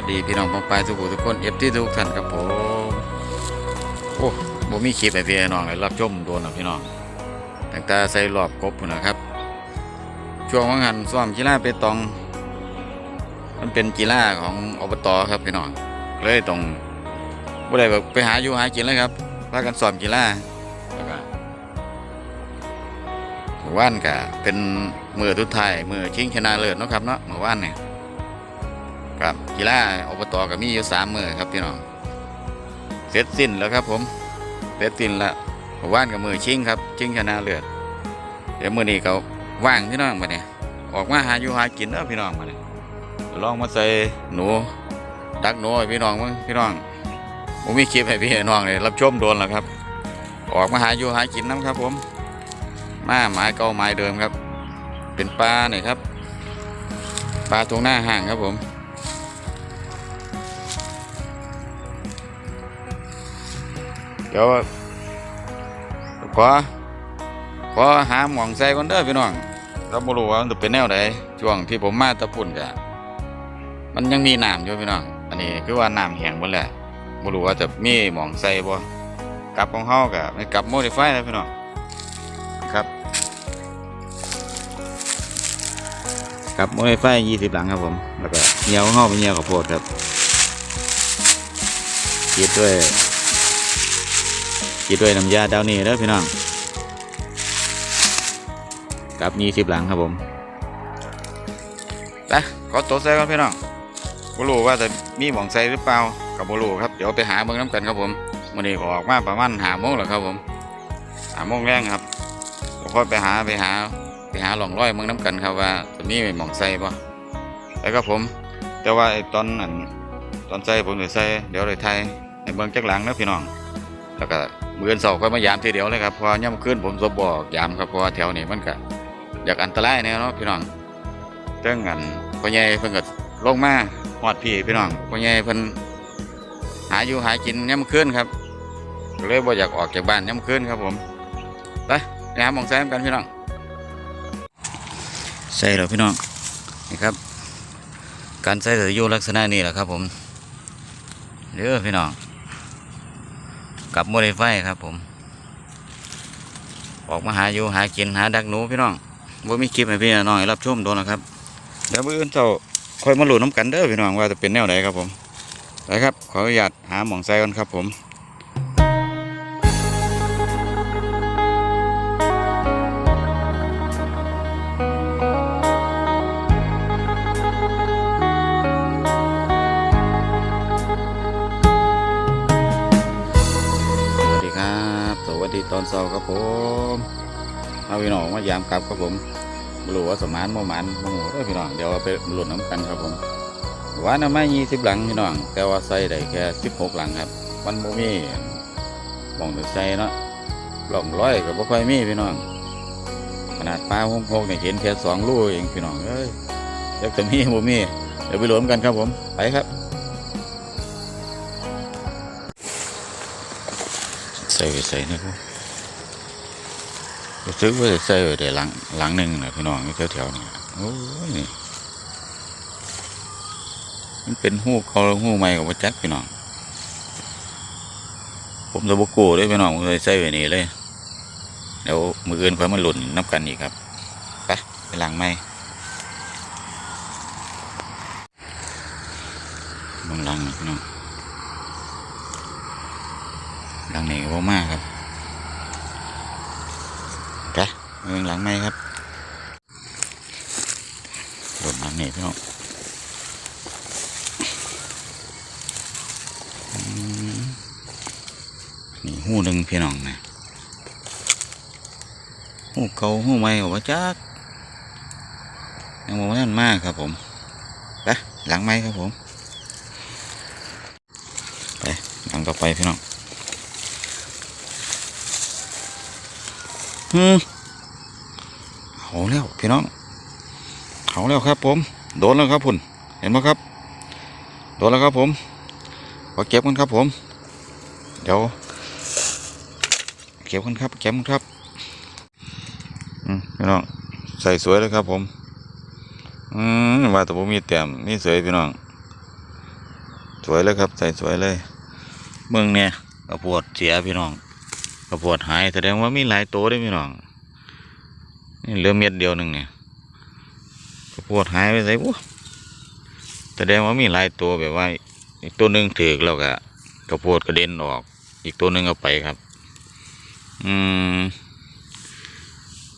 สดีพี่น้องปองปายทุกผู้ทุกคนเอฟที่ทุกท่านครับผมโอ้บ่มีคลิปให้พี่น้องเลยรับชมโดนหรอกพี่น้องตั้งแต่ใส่รอบกบนะครับ ช่วงวังหันซ้อมกีฬาเปตอง มันเป็นกีฬาของอบตครับพี่น้องเลยต้องบ่ได้แบบไปหาอยู่หากินเลยครับพากันซ้อมกีฬาแล้วก็เมื่อวานก็เป็นมือทุดท้ายมือชิงชนะเลิศนะครับเนาะเมื่อวานเนี่ย ครับกีฬาอบตก็มีอยู่สามมือครับพี่น้องเสร็จสิ้นแล้วครับผมเสร็จสิ้นแล้วว่านกับมือชิงครับชิงชนะเลือดเดี๋ยวมือนี้เขาว่างพี่น้องมาเนี่ยออกมาหาอยู่หากินเด้อพี่น้องมาเนี่ยลองมาใส่หนูดักหนูพี่น้องมั้งพี่น้องผมมีคลิปให้พี่น้องเลยรับชมโดนแล้วครับ ออกมาหาอยู่หากินน้ำครับ ผมมาหมายเก่าหมายเดิมครับ เป็นปลาเนี่ยครับปลาตรงหน้าห่างครับผม เดี๋ยวขอขอหาหมองใส่ก่อนเด้อพี่น้องเราบ่รู้ว่ามันจะเป็นแนวใดช่วงที่ผมมาตะปุ่นกะมันยังมีน้ำอยู่พี่น้อง อันนี้คือว่าน้ำแห้งหมดแล้วบ่รู้ว่าจะมีหมองใส่บ่กลับของเฮากะไม่กลับโมดิฟายแล้วพี่น้องครับกลับโมดิฟาย20หลังครับผม แล้วก็เหนียวเฮาเป็นเหนียวข้าวโพดครับคิดด้วย กินด้วยน้ำยาดาวนี่แล้วพี่น้องกับมีสิบหลังครับผมไปขอตัวใส่ก่อนพี่น้องบุรูว่าจะมีหมองใส่หรือเปล่ากับบุรูครับเดี๋ยวไปหาเบิ่งน้ำกันครับผมวันนี้ก็ออกมาประมาณหาโมงแล้วครับผมหาโมงแรงครับเดี๋ยวค่อยไปหาไปหาไปหาหลองร้อยเบิ่งน้ำกันครับว่าจะมีหมองใส่ป่ะแล้วก็ผมแต่ว่าไอ้ตอนนั้นตอนใส่ผมเลยใส่เดี๋ยวเลยไทยในเบิ่งจักหลังนะพี่น้องแล้วก็ มือนเสาร์ค่อยมายามทีเดียวเลยครับพอย่ำขึ้นผมสบบอกยามครับเพราะแถวนี้มันก็อยากอันตรายแน่เนาะพี่น้องเรื่องกันพ่อใหญ่เพิ่นก็ลงมาหอดพี่พี่น้องพ่อใหญ่เพิ่นหาอยู่หากินย่ำขึ้นครับเลยบ่อยากออกจากบ้านย่ำขึ้นครับผมไปไปหาหมองแซมกันพี่น้องใส่แล้วพี่น้องนี่ครับ การใส่จะอยูลักษณะนี้แหละครับผมเด้อพี่น้อง กับโมเดลไฟครับผม ออกมาหาอยู่หากินหาดักหนูพี่น้องว่ามีคลิปให้พี่น้องรับชมโดนนะครับเดี๋ยวมื้ออื่นเจ้าคอยมาหลุดน้ำกันเด้อพี่น้องว่าจะเป็นแนวไหนครับผมไปครับขออนุญาตหาหม่องไซก่อนครับผม เอาพี่น้องมายามกลับครับผมไม่รู้ว่าสมานโมหมานโมโหเด้อพี่น้องเดี๋ยวเอาไปหลุดน้ำกันครับผมว่าน้ำไม่ยี่สิบหลังพี่น้อง แต่ว่าใส่ได้แค่สิบหกหลังครับมันโมมีหมองจะใส่เนาะหล่องร้อยกับบ่ค่อยมีพี่น้อง ขนาดปลาหงพกเนี่ยเห็นแค่สองลูกเองพี่น้องเอ้ยเดี๋ยวจะมีโมมีเดี๋ยวไปรวมกันครับผมไปครับ ใส่ใส่นะครับ รู้สึกว่าจะใส่ไว้ได้หลังหลังหนึ่งนะพี่น้องอยู่แถวๆนี้โอ้ยนี่มันเป็นหูเขาหูใหม่ของวัจักพี่น้อง ผมจะบกูด้วยพี่น้องเลยใส่ไว้นี่เลยเดี๋ยวมืออื่นค่อยมาหล่นนับกันอีกครับไปไปล้างไม้มึงล้างนะพี่น้องล้างนี่ก็มากครับ ไปมึงหล้างไม้ครับหล่นล้างนี่พี่น้องอืมนี่หูหนึ่งพี่น้องนะหู้เกาหูใหม่ของว่าจักยังมองนั่นมากครับผมไปหลังไหมครับผม ไปหลังต่อไปพี่น้องอืม เขาแล้วพี่น้อง เขาแล้วครับ ผม โดนแล้วครับพุ่นเห็นไหมครับ โดนแล้วครับผมขอเก็บกันครับผม เดี๋ยวเก็บกันครับเก็บกันครับพี่น้องใส่สวยเลยครับ ผมอืมว่าแต่ผมมีแต้มมีสวยพี่น้อง สวยเลยครับ ใส่สวยเลยเมืองเนี่ยกระปวดเสียพี่น้องกระปวดหายแสดงว่ามีหลายตัวเด้พี่น้อง นี่เหลือเม็ดเดียวหนึ่งเนี่ยกระปวดหายไปไหนแสดงว่ามีหลายตัวแบบว่า อีกตัวหนึ่งถือแล้วก็กระปวดกระเด็นออก อีกตัวหนึ่งเอาไปครับ อืม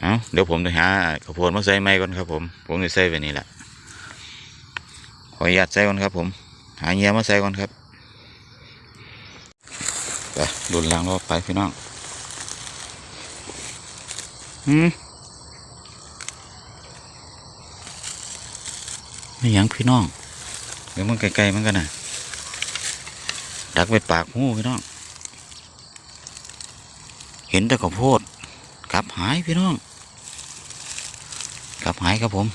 เอาเดี๋ยวผมจะหากระโพดมาใส่ไม้ก่อนครับ ผม ผมจะใส่ไปนี่แหละขออนุญาตใส่ก่อนครับ ผม หาเงียมาใส่ก่อนครับไปดุนลังรอบไปพี่น้องอืม ไม่หยังพี่น้องเดี๋ยวมันไกลๆมันกันนะดักไปปากหูพี่น้อง เห็นแต่ข้าวโพดกลับหายพี่น้องกลับหายครับผม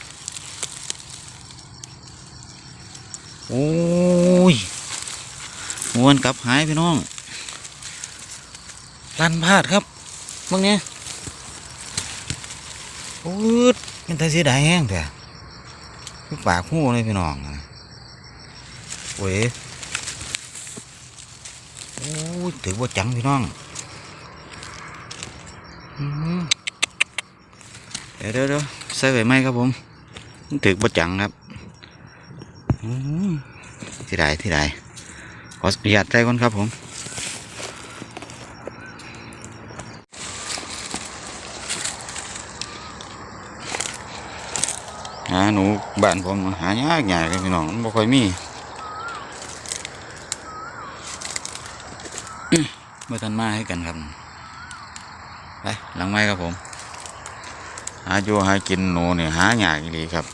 โอ้ยมวนกลับหายพี่น้องลันพลาดครับเมื่อนี้โอ้ยมันแต่เสียดายแห้งแต่ คือปากหูเลยพี่น้องนะโอ้ยโอ้ยถือว่าจังพี่น้องเดี๋ยวเดี๋ยวใส่ใบไม้ครับผมมันถึกบดจังครับที่ใดที่ใดขออนุญาตใส่ก่อนครับผมาหนูบ้านผมหายากยากเลยพี่น้องมันบ่ค่อยมีเมื่อทันมาให้กันครับไปหลังไม้ครับผม หาอยู่หากินหนูเนี่ยหายากอีหลีครับ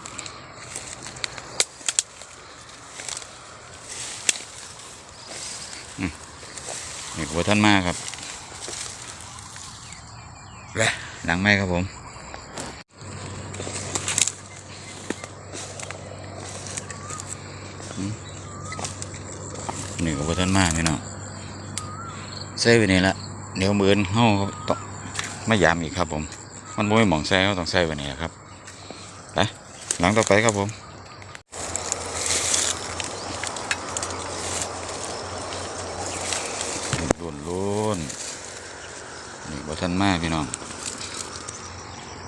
นี่บัวท่านมาครับไปหลังไม้ครับผมอืมนี่ก็บัวท่านมาพี่น้อง ใส่ไปนี่ละเดี๋ยวมือนเฮาต้องไม่ยามอีกครับ ผม มันบ่ไม่หมองแซ่ก็ต้องใส่ไว้นี่แหละครับไปหลังต่อไปครับผมล้วนล้วนนี่บ่ทันมากพี่น้อง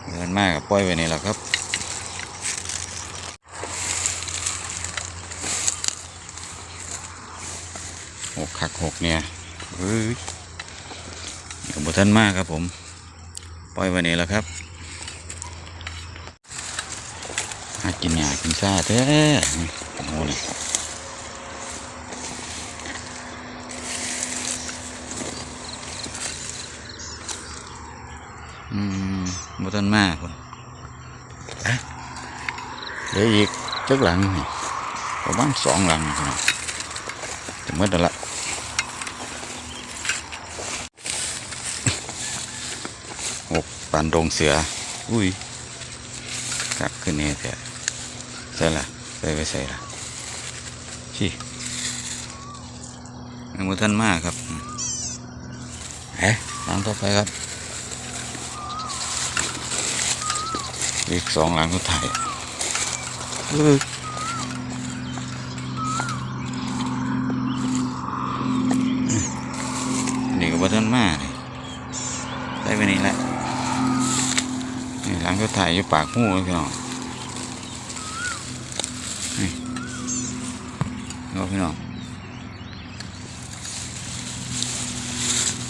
บ่ทันมากกับปล่อยไว้นี่แหละครับหกขักหกเนี่ย เฮ้ยกับบทันมากครับผม ปล่อยไว้นี่แหละครับหากินหยากินซาเด้โอ้โหนี่อืมบทันมากคนเดี๋ยวอีกจักหลังนี่ประมาณสองหลังน้องจะหมดแล้วละ หก ปานดงเสือ อุ้ยกลับขึ้นนี่เถอะใส่ละใส่ไปใส่ละชี้ยังมือท่านมากครับเอ๊ะหลังต่อไปครับอีกสองหลังก็ถ่ายเออนี่ก็บ่ท่านมากเลย ถ่ายอยู่ปากหูพี่น้องนี่เอาพี่น้อง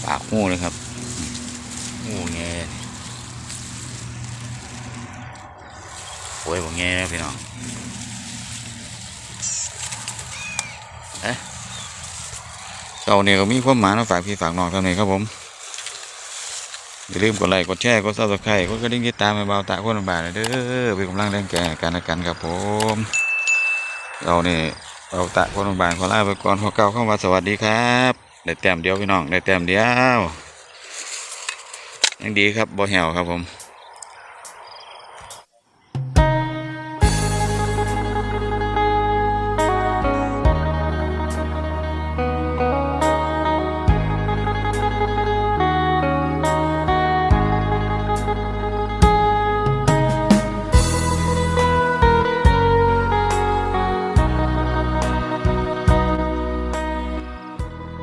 ปากหูเลยครับหูแงโอ้ยบ่แงแล้วพี่น้อง เอ๊ะเจ้าเนี่ยก็มีความหมายมาฝากพี่ฝากน้องทำไมครับผม อย่าลืมกดไลค์กดแชร์กดซับสไครต์กดกระดิ่งติดตามให้เบาตาคนลำบากเลยเด้อเป็นกำลังแรงแก่การละกันครับผม เราเนี่ยเบาตาคนลำบากขอลาไปก่อนขอเก่าวคำว่าสวัสดีครับได้แต้มเดียวพี่น้องได้แต้มเดียวยังดีครับบ่เหวครับผม